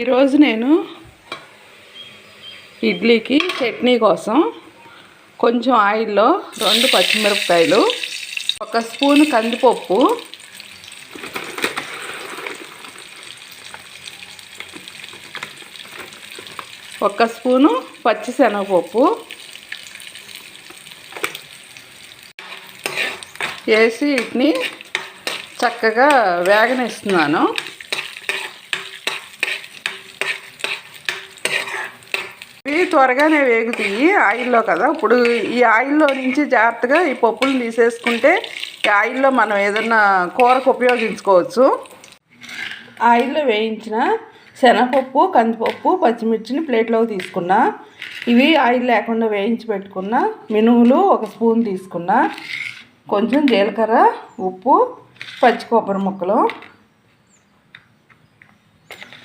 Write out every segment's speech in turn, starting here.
ఈరోజు నేను ఇడ్లీకి చట్నీ కోసం కొంచెం ఆయిల్లో రెండు పచ్చిమిరపకాయలు ఒక స్పూన్ కందిపప్పు ఒక స్పూను పచ్చిశనగపప్పు వేసి వీటిని చక్కగా వేగనిస్తున్నాను ఇవి త్వరగానే వేగుతాయి ఆయిల్లో కదా. ఇప్పుడు ఈ ఆయిల్లో నుంచి జాగ్రత్తగా ఈ పప్పులు తీసేసుకుంటే ఈ ఆయిల్లో మనం ఏదన్నా కూరకు ఉపయోగించుకోవచ్చు. ఆయిల్లో వేయించిన శనగపప్పు కందిపప్పు పచ్చిమిర్చిని ప్లేట్లోకి తీసుకున్నా. ఇవి ఆయిల్ లేకుండా వేయించి పెట్టుకున్న మినుములు ఒక స్పూన్ తీసుకున్నా. కొంచెం జీలకర్ర ఉప్పు పచ్చి కొబ్బరి ముక్కలు.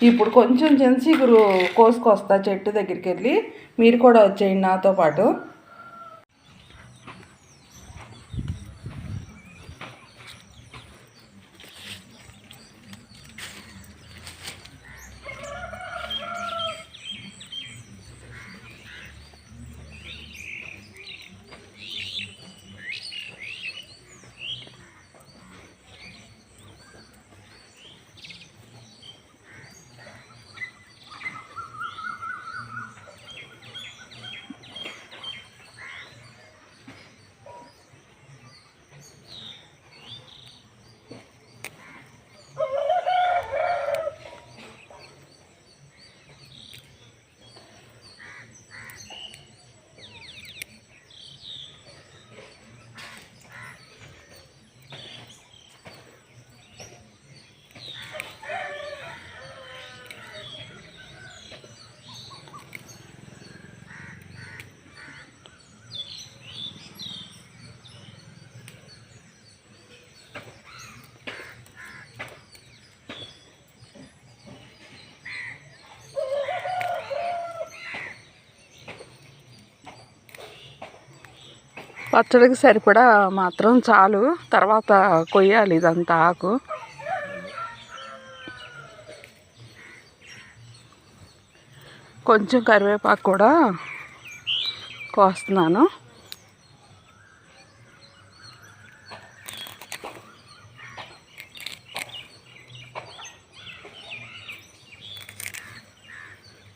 ఇప్పుడు కొంచెం జెన్సీ గురు కోసుకొస్తా చెట్టు దగ్గరికి వెళ్ళి మీరు కూడా వచ్చేయండి నాతో పాటు. పచ్చడికి సరిపడా మాత్రం చాలు. తర్వాత కొయ్యాలి ఇదంతా ఆకు. కొంచెం కరివేపాకు కూడా కోస్తున్నాను.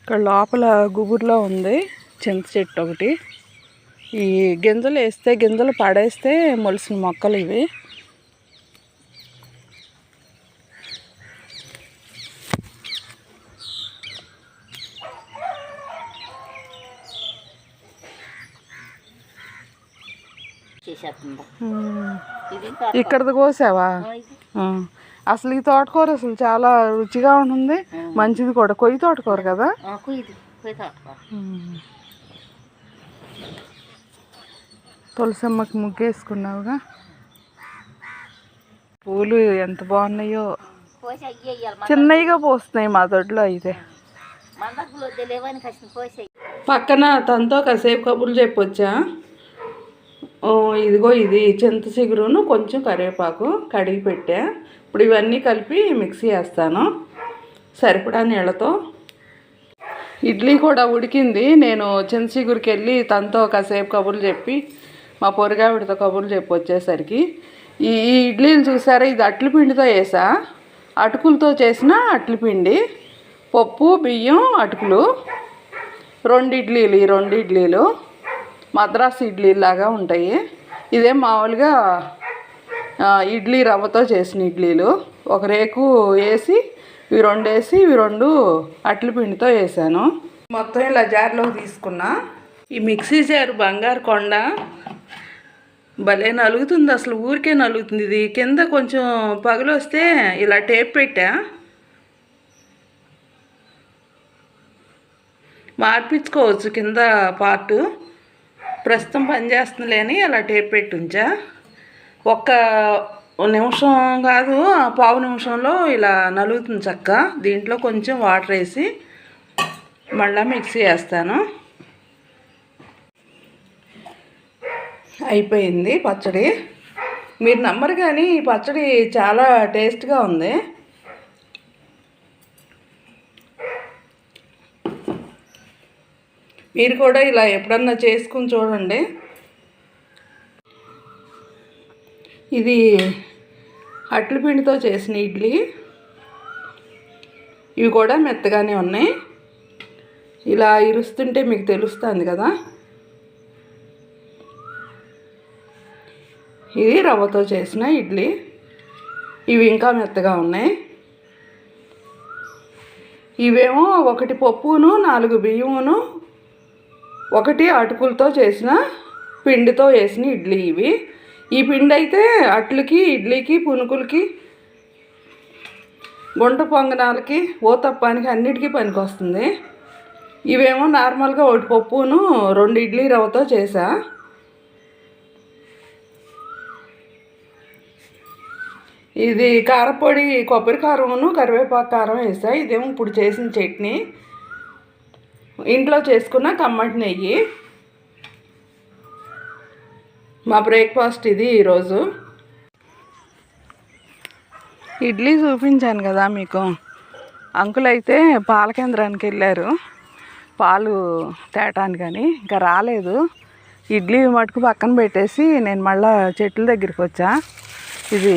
ఇక్కడ లోపల గుబురులో ఉంది చింత చెట్టు ఒకటి. ఈ గింజలు వేస్తే గింజలు పడేస్తే మొలిసిన మొక్కలు ఇవి. ఇక్కడది కోసావా. అసలు ఈ తోటకూర అసలు చాలా రుచిగా ఉంటుంది. మంచిది కూడా. కొయ్యి తోటకూర కదా కుయ్యి కుయ్యి తోటకూర ఉమ్. తులసమ్మకి ముగ్గేసుకున్నావుగా? పూలు ఎంత బాగున్నాయో. చిన్నవిగా పోస్తున్నాయి మా దొడ్లో అయితే. పక్కన తనతో కాసేపు కబుర్లు చెప్పొచ్చా? ఓ, ఇదిగో ఇది చింత చిగురును కొంచెం కరివేపాకు కడిగి పెట్టా. ఇప్పుడు ఇవన్నీ కలిపి మిక్సీ వేస్తాను. సరిపడా నీళ్ళతో. ఇడ్లీ కూడా ఉడికింది. నేను చింత చిగురికి వెళ్ళి తనతో కాసేపు కబుర్లు చెప్పి మా పొరుగావిడతో కబుర్లు చెప్పి వచ్చేసరికి ఈ ఇడ్లీలు చూసారా? ఇది అట్ల పిండితో వేసా అటుకులతో చేసిన అట్ల పిండి. పప్పు బియ్యం అటుకులు. రెండు ఇడ్లీలు ఈ రెండు ఇడ్లీలు. మద్రాసు ఇడ్లీలాగా ఉంటాయి. ఇదే మామూలుగా ఇడ్లీ రవ్వతో చేసిన ఇడ్లీలు. ఒక రేకు వేసి ఇవి రెండు వేసి ఇవి రెండు అట్ల పిండితో వేసాను. మొత్తం ఇలా జార్లో తీసుకున్నా. ఈ మిక్సీ జారు బంగారు కొండ. భలే నలుగుతుంది అసలు ఊరికే నలుగుతుంది ఇది. కింద కొంచెం పగులు వస్తే ఇలా టేప్ పెట్టా. మార్పించుకోవచ్చు కింద పార్టు. ప్రస్తుతం పనిచేస్తుందిలేని అలా టేప్ పెట్టి ఉంచా. ఒక్క నిమిషం కాదు ఆ పావు నిమిషంలో ఇలా నలుగుతుంది చక్క. దీంట్లో కొంచెం వాటర్ వేసి మళ్ళీ మిక్సీ వేస్తాను అయిపోయింది పచ్చడి. మీరు నమ్మరు కానీ ఈ పచ్చడి చాలా టేస్ట్గా ఉంది. మీరు కూడా ఇలా ఎప్పుడన్నా చేసుకుని చూడండి. ఇది అట్ల పిండితో చేసిన ఇడ్లీ. ఇవి కూడా మెత్తగానే ఉన్నాయి. ఇలా ఇరుస్తుంటే మీకు తెలుస్తుంది కదా. ఇది రవ్వతో చేసిన ఇడ్లీ. ఇవి ఇంకా మెత్తగా ఉన్నాయి. ఇవేమో ఒకటి పప్పును నాలుగు బియ్యమును ఒకటి అటుకులతో చేసిన పిండితో వేసిన ఇడ్లీ ఇవి. ఈ పిండి అయితే అట్లకి ఇడ్లీకి పునుకులకి గుంట పొంగనాలకి ఓతప్పానికి అన్నిటికీ పనికొస్తుంది. ఇవేమో నార్మల్గా ఒకటి పప్పును రెండు ఇడ్లీ రవ్వతో చేసా. ఇది కారపొడి కొబ్బరి కారమును కరివేపాకు కారం వేసా. ఇదేమో ఇప్పుడు చేసిన చట్నీ. ఇంట్లో చేసుకున్న కమ్మటి నెయ్యి. మా బ్రేక్ఫాస్ట్ ఇది ఈరోజు. ఇడ్లీ చూపించాను కదా మీకు. అంకుల్ అయితే పాల కేంద్రానికి వెళ్ళారు. పాలు తేటానికని ఇంకా రాలేదు. ఇడ్లీ మటుకు పక్కన పెట్టేసి నేను మళ్ళా చెట్ల దగ్గరికి వచ్చా. ఇది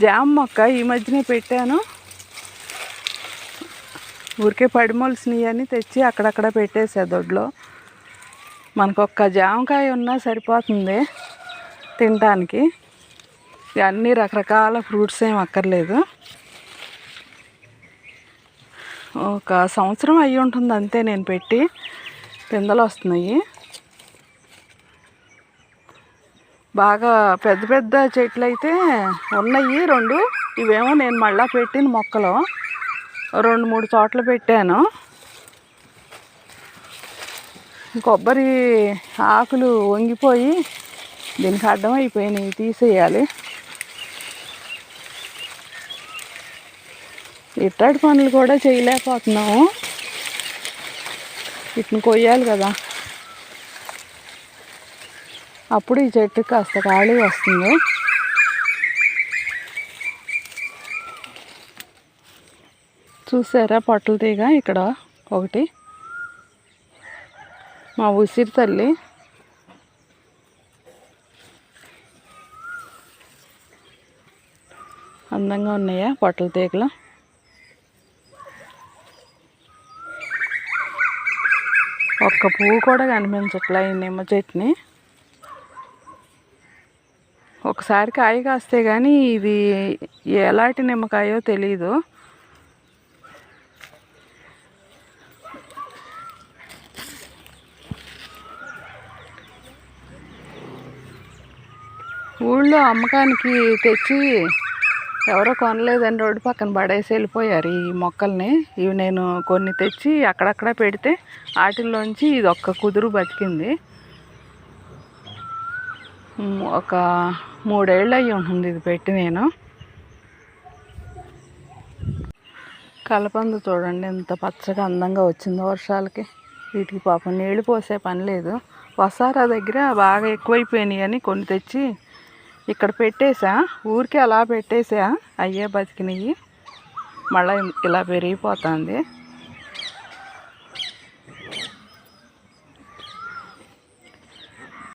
జామ మొక్క ఈ మధ్యనే పెట్టాను. ఊరికే పడిమొలిసినవి అని తెచ్చి అక్కడక్కడ పెట్టేసా దొడ్లో. మనకు ఒక్క జామకాయ ఉన్నా సరిపోతుంది తినడానికి అన్ని రకరకాల ఫ్రూట్స్ ఏం అక్కర్లేదు. ఒక సంవత్సరం అయ్యి ఉంటుంది అంతే నేను పెట్టి పిందలు వస్తున్నాయి బాగా పెద్ద పెద్ద చెట్లు అయితే ఉన్నాయి రెండు. ఇవేమో నేను మళ్ళా పెట్టిన మొక్కలు. రెండు మూడు చోట్ల పెట్టాను. కొబ్బరి ఆకులు వంగిపోయి దీనికి అడ్డం అయిపోయినాయి తీసేయాలి. ఇట్టడి పనులు కూడా చేయలేకపోతున్నాము. వీటిని కొయ్యాలి కదా. అప్పుడు ఈ చెట్టు కాస్త ఖాళీ వస్తుంది. చూసారా పొట్టల తీగ ఇక్కడ ఒకటి. మా ఉసిరి తల్లి. అందంగా ఉన్నాయా పొట్టల తీగలు? ఒక్క పువ్వు కూడా కనిపించట్లే ఈ నిమ్మ చెట్టుని. ఒకసారి కాయ కాస్తే కానీ ఇది ఎలాంటి నిమ్మకాయో తెలీదు. ఊళ్ళో అమ్మకానికి తెచ్చి ఎవరో కొనలేదని రోడ్డు పక్కన పడేసి వెళ్ళిపోయారు ఈ మొక్కల్ని. ఇవి నేను కొన్ని తెచ్చి అక్కడక్కడ పెడితే వాటిల్లోంచి ఇది ఒక్క కుదురు బతికింది. ఒక మూడేళ్ళు అయ్యి ఉంటుంది ఇది పెట్టి నేను. కలపందు చూడండి ఎంత పచ్చగా అందంగా వచ్చిందో వర్షాలకి. వీటికి పాపం నీళ్ళు పోసే పని లేదు. వసారా దగ్గర బాగా ఎక్కువైపోయినాయి అని కొన్ని తెచ్చి ఇక్కడ పెట్టేసా. ఊరికి అలా పెట్టేసా. అయ్యే బతికినాయి. మళ్ళీ ఇలా పెరిగిపోతుంది.